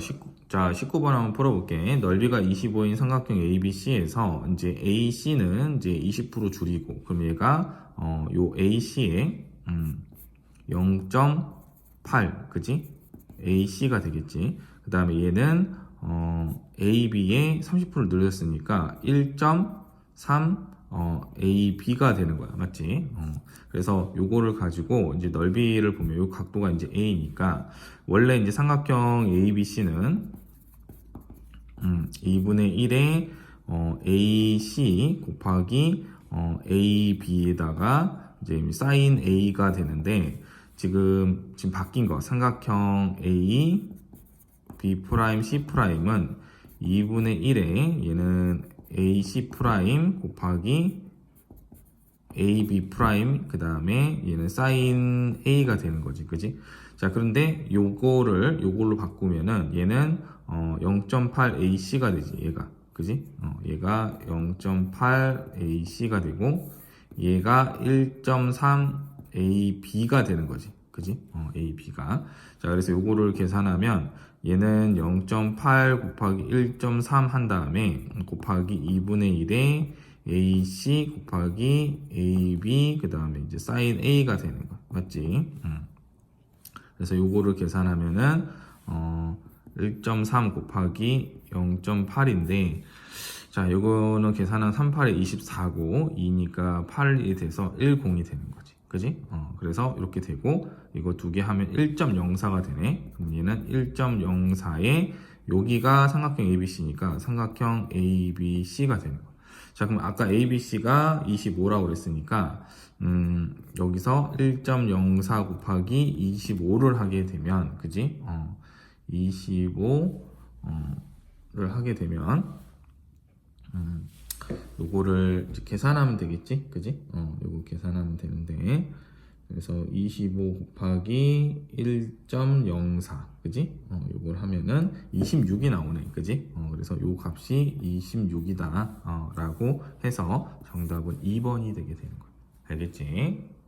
19, 자, 19번 한번 풀어볼게. 넓이가 25인 삼각형 ABC에서 이제 AC는 이제 20% 줄이고, 그럼 얘가, 어, 요 AC에, 음, 0.8, 그지? AC가 되겠지. 그 다음에 얘는, 어, AB에 30%를 늘렸으니까 1.3, 어, AB가 되는 거야. 맞지? 어, 그래서 요거를 가지고 이제 넓이를 보면 요 각도가 이제 A니까 원래 이제 삼각형 ABC는 음, 2분의 1의 어, AC 곱하기 어, AB에다가 이제 사인 A가 되는데 지금 지금 바뀐 거 삼각형 A B 프라임 C 프라임은 2분의 1에 얘는 AC 프라임 곱하기 AB 프라임 그 다음에 얘는 사인 A가 되는 거지 그지? 자 그런데 요거를 요걸로 바꾸면은 얘는 어 0.8 AC가 되지 얘가. 그지? 어 얘가 0.8 AC가 되고 얘가 1.3 AB가 되는 거지 그지 어 AB가 자 그래서 요거를 계산하면 얘는 0.8 곱하기 1.3 한 다음에 곱하기 2분의 1에 AC 곱하기 AB 그 다음에 이제 사인 A가 되는 거 맞지? 음. 그래서 요거를 계산하면은 어 1.3 곱하기 0.8인데 자 요거는 계산한 38에 24고 2니까 8이 돼서 10이 되는 거지 그지? 어, 그래서 이렇게 되고 이거 두 개 하면 1.04가 되네 그럼 얘는 1.04에 여기가 삼각형 ABC니까 삼각형 ABC가 되는 거야 자 그럼 아까 ABC가 25라고 그랬으니까 음, 여기서 1.04 곱하기 25를 하게 되면 그지? 어, 25를 하게 되면 음, 요거를 이제 계산하면 되겠지? 그지? 어, 요거 계산하면 되는데 그래서 25 곱하기 1.04 그지? 어, 요걸 하면은 26이 나오네 그지? 어, 그래서 요 값이 26이다 어, 라고 해서 정답은 2번이 되게 되는 거야 알겠지?